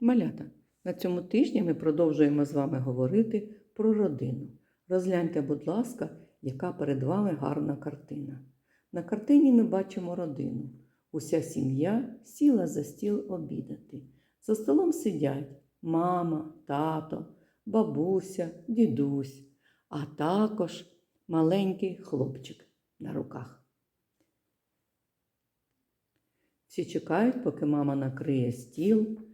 Малята, на цьому тижні ми продовжуємо з вами говорити про родину. Розгляньте, будь ласка, яка перед вами гарна картина. На картині ми бачимо родину. Уся сім'я сіла за стіл обідати. За столом сидять мама, тато, бабуся, дідусь, а також маленький хлопчик на руках. Всі чекають, поки мама накриє стіл.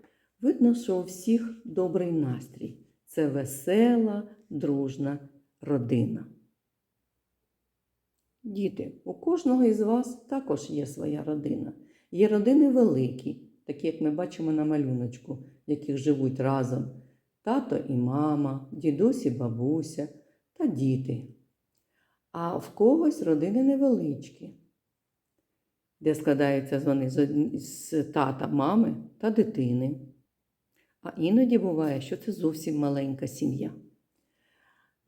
Видно, що у всіх добрий настрій. Це весела, дружна родина. Діти, у кожного із вас також є своя родина. Є родини великі, такі, як ми бачимо на малюночку, в яких живуть разом тато і мама, дідусь і бабуся та діти. А в когось родини невеличкі, де складаються вони з тата, мами та дитини. А іноді буває, що це зовсім маленька сім'я.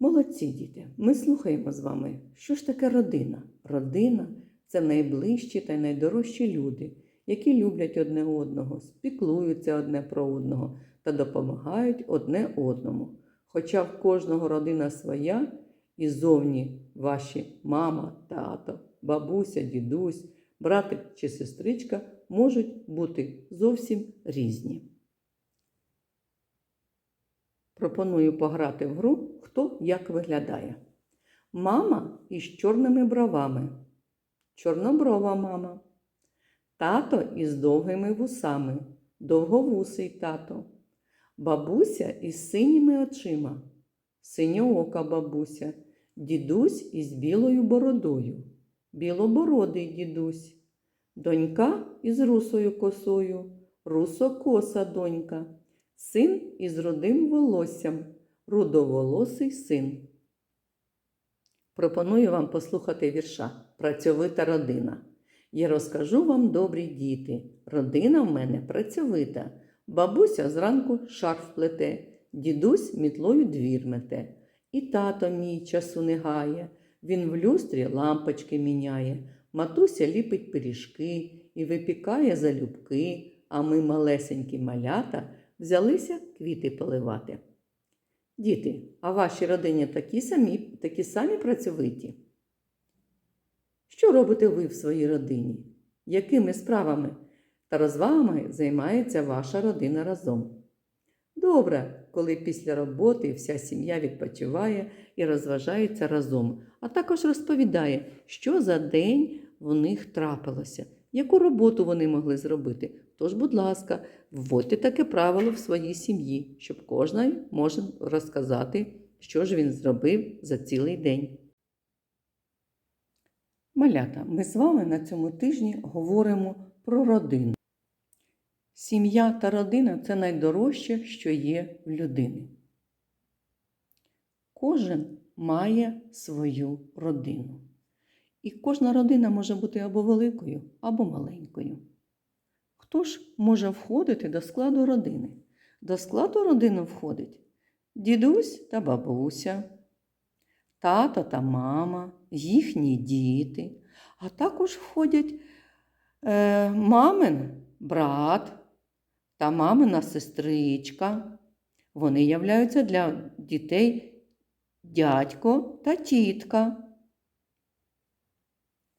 Молодці діти, ми слухаємо з вами, що ж таке родина. Родина це найближчі та найдорожчі люди, які люблять одне одного, спіклуються одне про одного та допомагають одне одному. Хоча в кожного родина своя, і зовні ваші мама, тато, бабуся, дідусь, братик чи сестричка можуть бути зовсім різні. Пропоную пограти в гру, хто як виглядає. Мама із чорними бровами. Чорноброва мама. Тато із довгими вусами. Довговусий тато. Бабуся із синіми очима. Синьоока бабуся. Дідусь із білою бородою. Білобородий дідусь. Донька із русою косою. Русокоса донька. Син із рудим волоссям, рудоволосий син. Пропоную вам послухати вірша Працьовита родина. Я розкажу вам, добрі діти. Родина в мене працьовита. Бабуся зранку шарф плете, дідусь мітлою двір мете. І тато мій часу не гає. Він в люстрі лампочки міняє. Матуся ліпить пиріжки і випікає залюбки, а ми малесенькі малята взялися квіти поливати. Діти, а ваші родині такі самі, такі самі працьовиті? Що робите ви в своїй родині? Якими справами та розвагами займається ваша родина разом? Добре, коли після роботи вся сім'я відпочиває і розважається разом, а також розповідає, що за день в них трапилося, яку роботу вони могли зробити. Тож, будь ласка, вводьте таке правило в своїй сім'ї, щоб кожен може розказати, що ж він зробив за цілий день. Малята, ми з вами на цьому тижні говоримо про родину. Сім'я та родина це найдорожче, що є в людини. Кожен має свою родину. І кожна родина може бути або великою, або маленькою. Хто ж може входити до складу родини? До складу родини входить дідусь та бабуся, тато та мама, їхні діти, а також входять е, мамин брат та мамина сестричка. Вони являються для дітей дядько та тітка.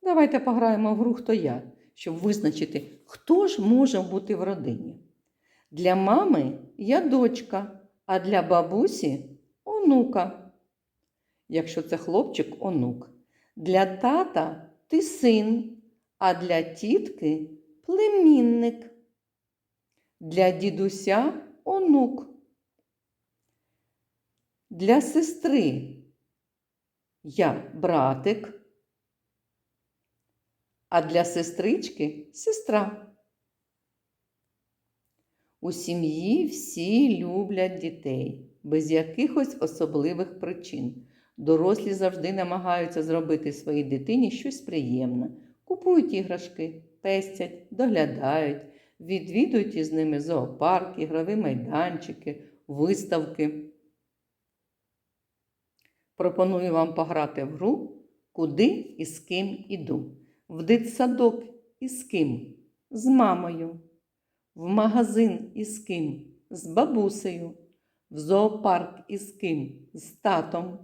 Давайте пограємо в гру хто я, щоб визначити, хто ж може бути в родині. Для мами я дочка, а для бабусі онука. Якщо це хлопчик онук. Для тата ти син, а для тітки племінник. Для дідуся онук. Для сестри я братик а для сестрички сестра. У сім'ї всі люблять дітей без якихось особливих причин. Дорослі завжди намагаються зробити своїй дитині щось приємне. Купують іграшки, пестять, доглядають, відвідують із ними зоопарк, ігрові майданчики, виставки. Пропоную вам пограти в гру, куди і з ким іду. В дитсадок із ким? З мамою. В магазин із ким? З бабусею. В зоопарк із ким? З татом.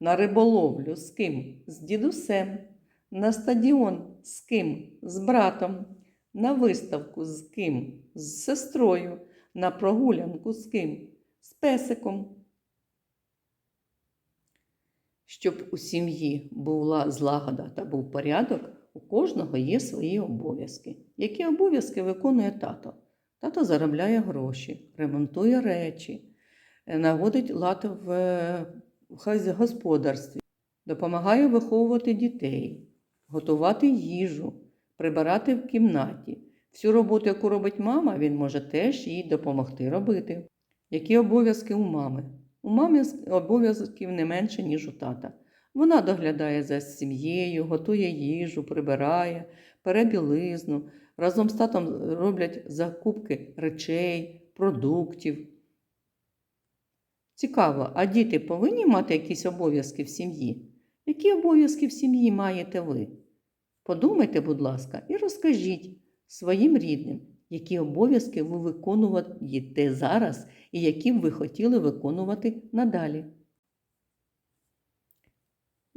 На риболовлю з ким? З дідусем. На стадіон з ким? З братом. На виставку з ким? З сестрою. На прогулянку з ким? З песиком. Щоб у сім'ї була злагода та був порядок, кожного є свої обов'язки. Які обов'язки виконує тато? Тато заробляє гроші, ремонтує речі, е, наводить лад в е, господарстві, допомагає виховувати дітей, готувати їжу, прибирати в кімнаті. Всю роботу, яку робить мама, він може теж їй допомогти робити. Які обов'язки у мами? У мами обов'язків не менше, ніж у тата. Вона доглядає за сім'єю, готує їжу, прибирає, пере білизну. Разом з татом роблять закупки речей, продуктів. Цікаво, а діти повинні мати якісь обов'язки в сім'ї? Які обов'язки в сім'ї маєте ви? Подумайте, будь ласка, і розкажіть своїм рідним, які обов'язки ви виконуєте зараз і які б ви хотіли виконувати надалі.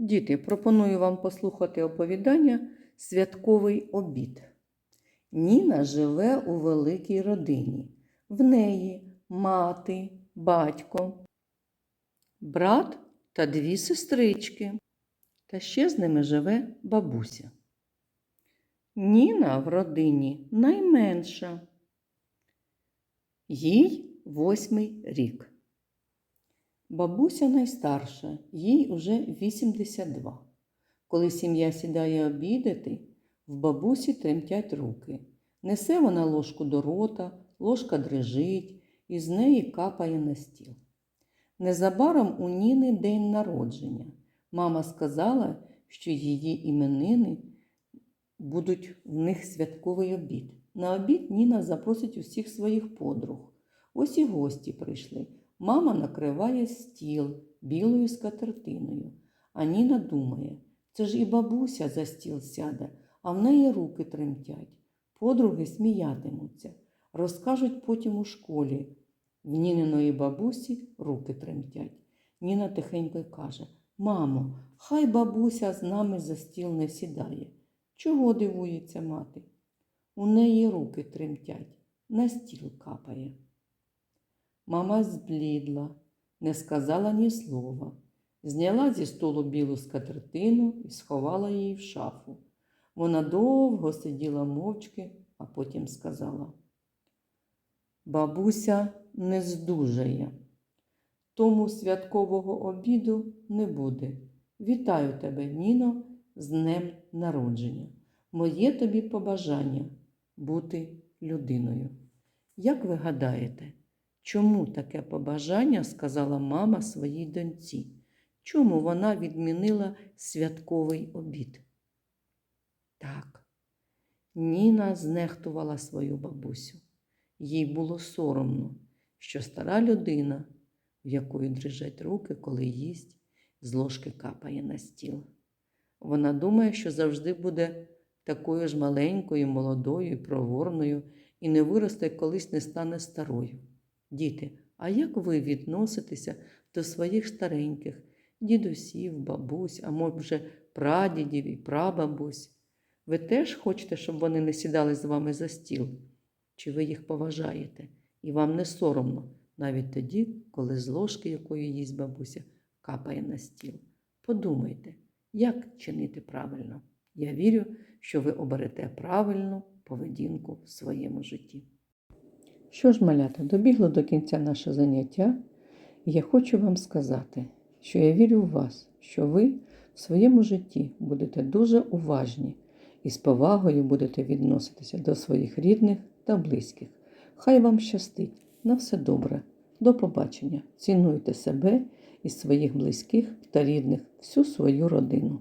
Діти, пропоную вам послухати оповідання Святковий обід. Ніна живе у великій родині. В неї мати, батько, брат та дві сестрички. Та ще з ними живе бабуся. Ніна в родині найменша. Їй восьмий рік. Бабуся найстарша, їй уже 82. Коли сім'я сідає обідати, в бабусі тремтять руки. Несе вона ложку до рота, ложка дрижить, і з неї капає на стіл. Незабаром у Ніни день народження. Мама сказала, що її іменини будуть в них святковий обід. На обід Ніна запросить усіх своїх подруг. Ось і гості прийшли. Мама накриває стіл білою скатертиною. А Ніна думає, це ж і бабуся за стіл сяде, а в неї руки тремтять. Подруги сміятимуться, розкажуть потім у школі. В Ніниної бабусі руки тремтять. Ніна тихенько каже: Мамо, хай бабуся з нами за стіл не сідає. Чого дивується мати? У неї руки тремтять, на стіл капає. Мама зблідла, не сказала ні слова, зняла зі столу білу скатертину і сховала її в шафу. Вона довго сиділа мовчки, а потім сказала: Бабуся не здужає, тому святкового обіду не буде. Вітаю тебе, Ніно, з днем народження. Моє тобі побажання бути людиною. Як ви гадаєте, чому таке побажання сказала мама своїй доньці? Чому вона відмінила святковий обід? Так, Ніна знехтувала свою бабусю. Їй було соромно, що стара людина, в якої дрижать руки, коли їсть, з ложки капає на стіл. Вона думає, що завжди буде такою ж маленькою, молодою проворною, і не виросте, колись не стане старою. Діти, а як ви відноситеся до своїх стареньких дідусів, бабусь, а може, прадідів і прабабусь? Ви теж хочете, щоб вони не сідали з вами за стіл? Чи ви їх поважаєте? І вам не соромно навіть тоді, коли з ложки, якою їсть бабуся, капає на стіл. Подумайте, як чинити правильно. Я вірю, що ви оберете правильну поведінку в своєму житті. Що ж, малята, добігло до кінця наше заняття, і я хочу вам сказати, що я вірю в вас, що ви в своєму житті будете дуже уважні і з повагою будете відноситися до своїх рідних та близьких. Хай вам щастить, на все добре, до побачення. Цінуйте себе і своїх близьких та рідних, всю свою родину.